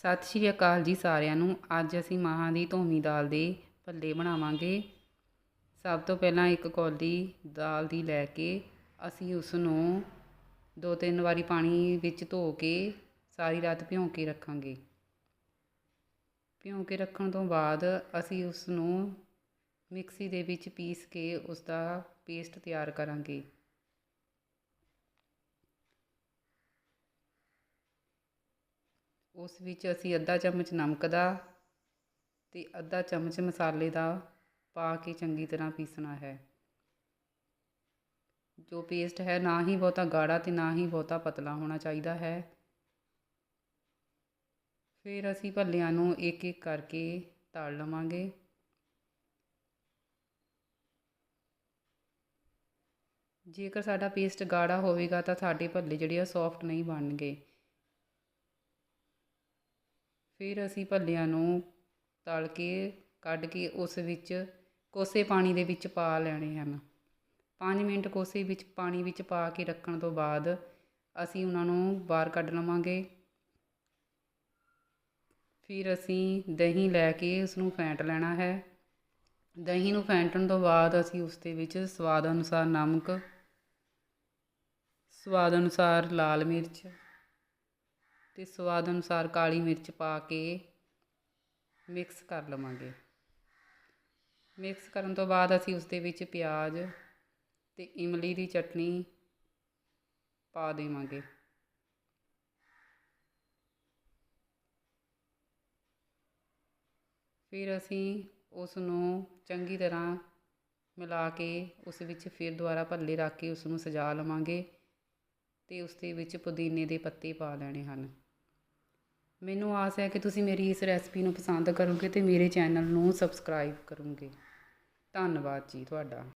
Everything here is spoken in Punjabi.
ਸਤਿ ਸ਼੍ਰੀ ਅਕਾਲ ਜੀ ਸਾਰਿਆਂ ਨੂੰ। ਅੱਜ ਅਸੀਂ ਮਾਹਾਂ ਦੀ ਧੋਵੀਂ ਦਾਲ ਦੇ ਭੱਲੇ ਬਣਾਵਾਂਗੇ। ਸਭ ਤੋਂ ਪਹਿਲਾਂ ਇੱਕ ਕੌਲੀ ਦਾਲ ਦੀ ਲੈ ਕੇ ਅਸੀਂ ਉਸ ਨੂੰ ਦੋ ਤਿੰਨ ਵਾਰੀ ਪਾਣੀ ਵਿੱਚ ਧੋ ਕੇ ਸਾਰੀ ਰਾਤ ਭਿਉਂ ਕੇ ਰੱਖਾਂਗੇ। ਭਿਉਂ ਕੇ ਰੱਖਣ ਤੋਂ ਬਾਅਦ ਅਸੀਂ ਉਸ ਨੂੰ ਮਿਕਸੀ ਦੇ ਵਿੱਚ ਪੀਸ ਕੇ ਉਸ ਦਾ ਪੇਸਟ ਤਿਆਰ ਕਰਾਂਗੇ। ਉਸ ਵਿੱਚ ਅਸੀਂ ਅੱਧਾ ਚਮਚ ਨਮਕ ਦਾ ਅਤੇ ਅੱਧਾ ਚਮਚ ਮਸਾਲੇ ਦਾ ਪਾ ਕੇ ਚੰਗੀ ਤਰ੍ਹਾਂ ਪੀਸਣਾ ਹੈ। ਜੋ ਪੇਸਟ ਹੈ, ਨਾ ਹੀ ਬਹੁਤਾ ਗਾੜਾ ਅਤੇ ਨਾ ਹੀ ਬਹੁਤਾ ਪਤਲਾ ਹੋਣਾ ਚਾਹੀਦਾ ਹੈ। ਫਿਰ ਅਸੀਂ ਭੱਲਿਆਂ ਨੂੰ ਇੱਕ ਇੱਕ ਕਰਕੇ ਤਲ ਲਵਾਂਗੇ। ਜੇਕਰ ਸਾਡਾ ਪੇਸਟ ਗਾੜਾ ਹੋਵੇਗਾ ਤਾਂ ਸਾਡੇ ਭੱਲੇ ਜਿਹੜੇ ਆ ਸੌਫਟ ਨਹੀਂ ਬਣਨਗੇ। ਫਿਰ ਅਸੀਂ ਭੱਲਿਆਂ ਨੂੰ ਤਲ ਕੇ, ਕੱਢ ਕੇ ਉਸ ਵਿੱਚ ਕੋਸੇ ਪਾਣੀ ਦੇ ਵਿੱਚ ਪਾ ਲੈਣੇ ਹਨ। 5 ਮਿੰਟ ਕੋਸੇ ਵਿੱਚ ਪਾਣੀ ਵਿੱਚ ਪਾ ਕੇ ਰੱਖਣ ਤੋਂ ਬਾਅਦ ਅਸੀਂ ਉਹਨਾਂ ਨੂੰ ਬਾਹਰ ਕੱਢ ਲਵਾਂਗੇ। ਫਿਰ ਅਸੀਂ ਦਹੀਂ ਲੈ ਕੇ ਉਸ ਨੂੰ ਫੈਂਟ ਲੈਣਾ ਹੈ। ਦਹੀਂ ਨੂੰ ਫੈਂਟਣ ਤੋਂ ਬਾਅਦ ਅਸੀਂ ਉਸ ਦੇ ਵਿੱਚ ਸਵਾਦ ਅਨੁਸਾਰ ਨਮਕ, ਸਵਾਦ ਅਨੁਸਾਰ ਲਾਲ ਮਿਰਚ ਅਤੇ ਸਵਾਦ ਅਨੁਸਾਰ ਕਾਲੀ ਮਿਰਚ ਪਾ ਕੇ ਮਿਕਸ ਕਰ ਲਵਾਂਗੇ। ਮਿਕਸ ਕਰਨ ਤੋਂ ਬਾਅਦ ਅਸੀਂ ਉਸ ਦੇ ਵਿੱਚ ਪਿਆਜ਼ ਅਤੇ ਇਮਲੀ ਦੀ ਚਟਨੀ ਪਾ ਦੇਵਾਂਗੇ। ਫਿਰ ਅਸੀਂ ਉਸ ਨੂੰ ਚੰਗੀ ਤਰ੍ਹਾਂ ਮਿਲਾ ਕੇ ਉਸ ਵਿੱਚ ਫਿਰ ਦੁਬਾਰਾ ਭੱਲੇ ਰੱਖ ਕੇ ਉਸ ਨੂੰ ਸਜਾ ਲਵਾਂਗੇ ਅਤੇ ਉਸ ਦੇ ਵਿੱਚ ਪੁਦੀਨੇ ਦੇ ਪੱਤੇ ਪਾ ਲੈਣੇ ਹਨ। ਮੈਨੂੰ ਆਸ ਹੈ ਕਿ ਤੁਸੀਂ ਮੇਰੀ ਇਸ ਰੈਸਪੀ ਨੂੰ ਪਸੰਦ ਕਰੋਗੇ ਅਤੇ ਮੇਰੇ ਚੈਨਲ ਨੂੰ ਸਬਸਕ੍ਰਾਈਬ ਕਰੋਗੇ। ਧੰਨਵਾਦ ਜੀ ਤੁਹਾਡਾ।